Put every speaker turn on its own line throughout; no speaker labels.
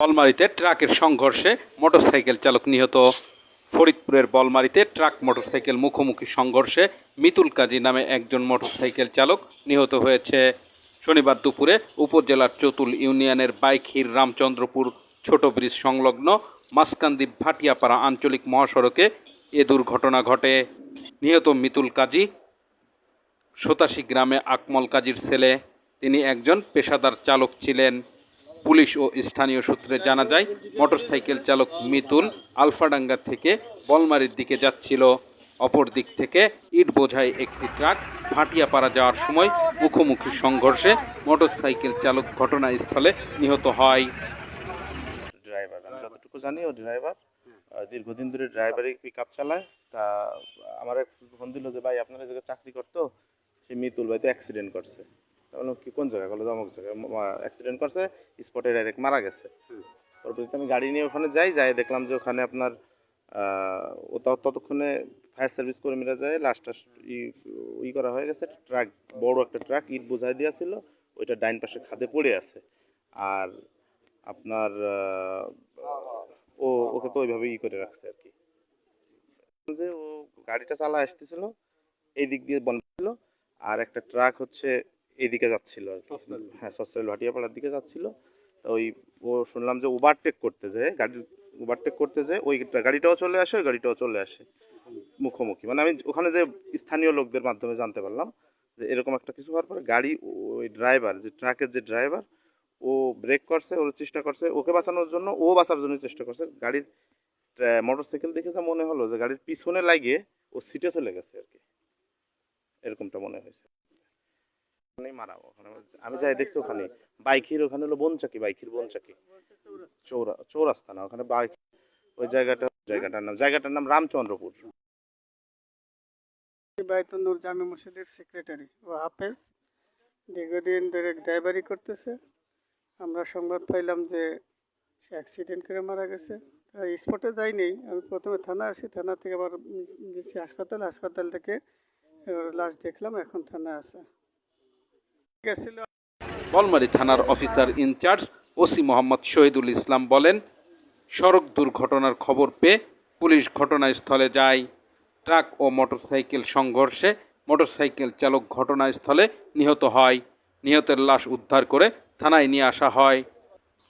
বলমারিতে ট্রাকের সংঘর্ষে মোটরসাইকেল চালক নিহত। ফরিদপুরের বলমারিতে ট্রাক মোটরসাইকেল মুখোমুখি সংঘর্ষে মিতুল কাজী নামে একজন মোটরসাইকেল চালক নিহত হয়েছে। শনিবার দুপুরে উপজেলার চতুল ইউনিয়নের বাইখির রামচন্দ্রপুর ছোট ব্রিজ সংলগ্ন মাসকান্দি ভাটিয়াপাড়া আঞ্চলিক মহাসড়কে এ দুর্ঘটনা ঘটে। নিহত মিতুল কাজী সোতাশি গ্রামে আকমল কাজীর ছেলে। তিনি একজন পেশাদার চালক ছিলেন। পুলিশ ও স্থানীয় সূত্রে জানা যায়, মোটরসাইকেল চালক মিতুল আলফাডাঙ্গা থেকে বলমারির দিকে যাচ্ছিল। অপর দিক থেকে ইট বোঝায় একটি ট্রাক ভাটিয়াপাড়া যাওয়ার সময় মুখোমুখি সংঘর্ষে মোটরসাইকেল চালক ঘটনাস্থলে নিহত হয়।
ড্রাইভার, আমি যতটুকু জানি, ও ড্রাইভার দীর্ঘদিন ধরে ড্রাইভারই পিক আপ চালায়। তা, আমার এক ফোন দিল যে, ভাই, আপনারা জায়গায় চাকরি করতো? সে মিতুল ভাই তো অ্যাক্সিডেন্ট করছে। কি কোন জায়গায় বলো অমুক জায়গায়। অ্যাক্সিডেন্ট করছে স্পটে ডাইরেক্ট মারা গেছে। পরবর্তীতে আমি গাড়ি নিয়ে ওখানে যাই যাই দেখলাম যে ওখানে আপনার ততক্ষণে ফায়ার সার্ভিস কর্মীরা যায় লাস্টটা ই ই করা হয়ে গেছে ট্রাক বড় একটা ট্রাক ইট বোঝাই দিয়েছিল ওইটা ডাইন পাশে খাদে পড়ে আছে। আর আপনার ও ওকে তো ওইভাবে ই করে রাখছে আর কি। যে ও গাড়িটা চালা আসতেছিল এই দিক দিয়ে বন্ধ ছিল আর একটা ট্রাক হচ্ছে এইদিকে যাচ্ছিল আর কি। হ্যাঁ সস্তাইল ভাটিয়াপাড়ার দিকে যাচ্ছিল। তো ওই ও শুনলাম যে ওভারটেক করতে যায় গাড়ি ওভারটেক করতে যায় ওই গাড়িটাও চলে আসে ওই গাড়িটাও চলে আসে। মুখোমুখি। মানে আমি ওখানে যে স্থানীয় লোকদের মাধ্যমে জানতে পারলাম যে এরকম একটা কিছু হওয়ার পরে গাড়ি ওই ড্রাইভার যে ট্রাকের যে ড্রাইভার ও ব্রেক করছে ওর চেষ্টা করছে ওকে বাঁচানোর জন্য ও বাঁচার জন্য চেষ্টা করছে। গাড়ির মোটর সাইকেল দেখে যা মনে হলো যে গাড়ির পিছনে লাগিয়ে ও সিটে চলে গেছে আর কি। এরকমটা মনে হয়েছে। ওখানেই মারা ওখানে আমি যাই দেখছি ওখানে বাইকের ওখানে হলো বনচাকি, বাইকের বনচাকি। চৌরা, চৌরাস্তা না, ওখানে বাইক। ওই জায়গাটা, জায়গাটার নাম জায়গাটার নাম রামচন্দ্রপুর।
বাইতুন্নুর জামি মসজিদের সেক্রেটারি ও হাফেজ। দীর্ঘদিন ধরে ড্রাইভারি করতেছে। আমরা সংবাদ পাইলাম যে সে অ্যাক্সিডেন্ট করে মারা গেছে। স্পটে যাইনি, আমি প্রথমে থানা আসি, থানা থেকে আবার গেছি হাসপাতাল। হাসপাতাল থেকে লাশ দেখলাম, এখন থানা আছে। গেছিল।
বলমারী থানার officer in charge OC Mohammad Shahidul Islam বলেন, সড়ক দুর্ঘটনার খবর পেয়ে পুলিশ ঘটনাস্থলে যায়। ট্রাক ও মোটরসাইকেল সংঘর্ষে মোটরসাইকেল চালক ঘটনাস্থলে নিহত হয়। নিহতের লাশ উদ্ধার করে থানায় নিয়ে আসা হয়।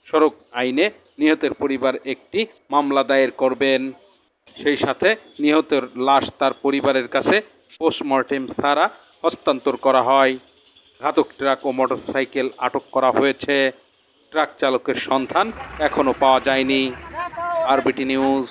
সড়ক আইনে নিহতের পরিবার একটি মামলা দায়ের করবেন। সেই সাথে নিহতের লাশ তার পরিবারের কাছে পোস্টমর্টেম ছাড়া হস্তান্তর করা হয়। ঘাতক ট্রাক ও মোটরসাইকেল আটক করা হয়েছে। ট্রাক চালকের সন্ধান এখনও পাওয়া যায়নি। RBT news.